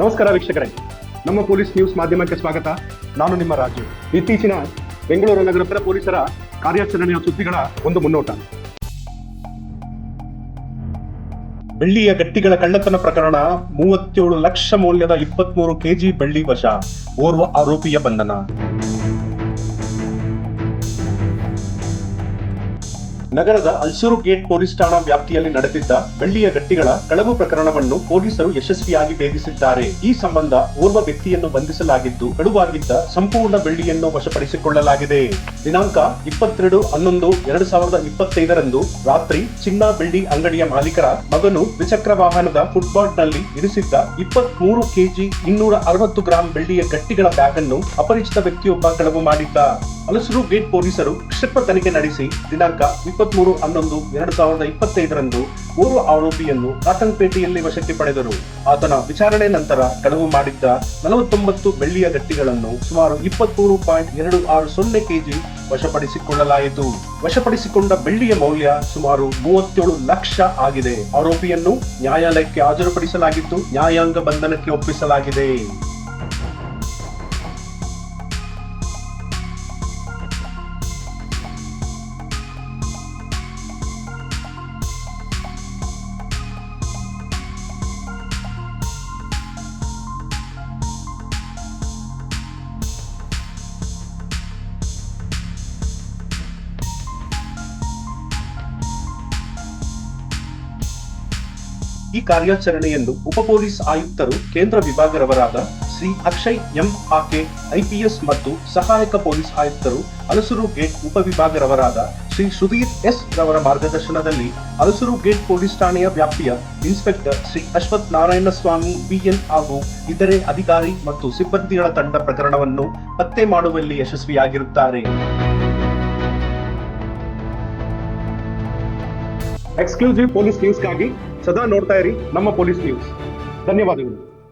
ನಮಸ್ಕಾರ ವೀಕ್ಷಕರೇ. ನಮ್ಮ ಪೊಲೀಸ್ ನ್ಯೂಸ್ ಮಾಧ್ಯಮಕ್ಕೆ ಸ್ವಾಗತ. ನಾನು ನಿಮ್ಮ ರಾಜು. ಇತ್ತೀಚಿನ ಬೆಂಗಳೂರು ನಗರದ ಪೊಲೀಸರ ಕಾರ್ಯಾಚರಣೆಯ ಸುದ್ದಿಗಳ ಒಂದು ಮುನ್ನೋಟ. ಬೆಳ್ಳಿಯ ಗಟ್ಟಿಗಳ ಕಳ್ಳತನ ಪ್ರಕರಣ, ಮೂವತ್ತೇಳು ಲಕ್ಷ ಮೌಲ್ಯದ ಇಪ್ಪತ್ಮೂರು ಕೆಜಿ ಬೆಳ್ಳಿ ವಶ, ಓರ್ವ ಆರೋಪಿಯ ಬಂಧನ. ನಗರದ ಅಲ್ಸೂರು ಗೇಟ್ ಪೊಲೀಸ್ ಠಾಣಾ ವ್ಯಾಪ್ತಿಯಲ್ಲಿ ನಡೆದಿದ್ದ ಬೆಳ್ಳಿಯ ಗಟ್ಟಿಗಳ ಕಳವು ಪ್ರಕರಣವನ್ನು ಪೊಲೀಸರು ಯಶಸ್ವಿಯಾಗಿ ಭೇದಿಸಿದ್ದಾರೆ. ಈ ಸಂಬಂಧ ಓರ್ವ ವ್ಯಕ್ತಿಯನ್ನು ಬಂಧಿಸಲಾಗಿದ್ದು, ಕಡುವಾಗಿದ್ದ ಸಂಪೂರ್ಣ ಬೆಳ್ಳಿಯನ್ನು ವಶಪಡಿಸಿಕೊಳ್ಳಲಾಗಿದೆ. ದಿನಾಂಕ ಇಪ್ಪತ್ತೆರಡು ಹನ್ನೊಂದು ಎರಡು ಸಾವಿರದ ಇಪ್ಪತ್ತೈದರಂದು ರಾತ್ರಿ ಚಿನ್ನ ಬೆಳ್ಳಿ ಅಂಗಡಿಯ ಮಾಲೀಕರ ಮಗನು ದ್ವಿಚಕ್ರ ವಾಹನದ ಫುಟ್ಬಾಲ್ನಲ್ಲಿ ಇರಿಸಿದ್ದ ಇಪ್ಪತ್ಮೂರು ಕೆಜಿ ಇನ್ನೂರ ಅರವತ್ತು ಗ್ರಾಂ ಬೆಳ್ಳಿಯ ಗಟ್ಟಿಗಳ ಬ್ಯಾಗ್ ಅನ್ನು ಅಪರಿಚಿತ ವ್ಯಕ್ತಿಯೊಬ್ಬ ಕಳವು ಮಾಡಿದ್ದ. ಹಲಸೂರು ಗೇಟ್ ಪೊಲೀಸರು ಕ್ಷಿಪ್ರ ತನಿಖೆ ನಡೆಸಿ ದಿನಾಂಕ ಇಪ್ಪತ್ಮೂರು ಹನ್ನೊಂದು ಎರಡು ಸಾವಿರದ ಇಪ್ಪತ್ತೈದರಂದು ಓರ್ವ ಆರೋಪಿಯನ್ನು ಕಾಟನ್ಪೇಟೆಯಲ್ಲಿ ವಶಕ್ಕೆ ಪಡೆದರು. ಆತನ ವಿಚಾರಣೆ ನಂತರ ಕಳವು ಮಾಡಿದ್ದ ನಲವತ್ತೊಂಬತ್ತು ಬೆಳ್ಳಿಯ ಗಟ್ಟಿಗಳನ್ನು ಸುಮಾರು ಇಪ್ಪತ್ಮೂರು ಪಾಯಿಂಟ್ ಎರಡು ಆರು ಸೊನ್ನೆ ಕೆಜಿ ವಶಪಡಿಸಿಕೊಳ್ಳಲಾಯಿತು. ವಶಪಡಿಸಿಕೊಂಡ ಬೆಳ್ಳಿಯ ಮೌಲ್ಯ ಸುಮಾರು ಮೂವತ್ತೇಳು ಲಕ್ಷ ಆಗಿದೆ. ಆರೋಪಿಯನ್ನು ನ್ಯಾಯಾಲಯಕ್ಕೆ ಹಾಜರುಪಡಿಸಲಾಗಿದ್ದು ನ್ಯಾಯಾಂಗ ಬಂಧನಕ್ಕೆ ಒಪ್ಪಿಸಲಾಗಿದೆ. ಈ ಕಾರ್ಯಾಚರಣೆಯನ್ನು ಉಪ ಪೊಲೀಸ್ ಆಯುಕ್ತರು ಕೇಂದ್ರ ವಿಭಾಗರವರಾದ ಶ್ರೀ ಅಕ್ಷಯ್ ಎಂ ಆಕೆ, ಐಪಿಎಸ್ ಮತ್ತು ಸಹಾಯಕ ಪೊಲೀಸ್ ಆಯುಕ್ತರು ಅಲಸೂರು ಗೇಟ್ ಉಪವಿಭಾಗರವರಾದ ಶ್ರೀ ಸುಧೀರ್ ಎಸ್ ರವರ ಮಾರ್ಗದರ್ಶನದಲ್ಲಿ ಅಲಸೂರು ಗೇಟ್ ಪೊಲೀಸ್ ಠಾಣೆಯ ವ್ಯಾಪ್ತಿಯ ಇನ್ಸ್ಪೆಕ್ಟರ್ ಶ್ರೀ ಅಶ್ವಥ್ ನಾರಾಯಣ ಸ್ವಾಮಿ ಬಿಎನ್ ಹಾಗೂ ಇತರೆ ಅಧಿಕಾರಿ ಮತ್ತು ಸಿಬ್ಬಂದಿಗಳ ತಂಡ ಪ್ರಕರಣವನ್ನು ಪತ್ತೆ ಮಾಡುವಲ್ಲಿ ಯಶಸ್ವಿಯಾಗಿರುತ್ತಾರೆ. ಎಕ್ಸ್ಕ್ಲೂಸಿವ್ ಪೊಲೀಸ್ ನ್ಯೂಸ್ಗಾಗಿ ಸದಾ ನೋಡ್ತಾ ಇರಿ ನಮ್ಮ ಪೊಲೀಸ್ ನ್ಯೂಸ್ ಧನ್ಯವಾದಗಳು.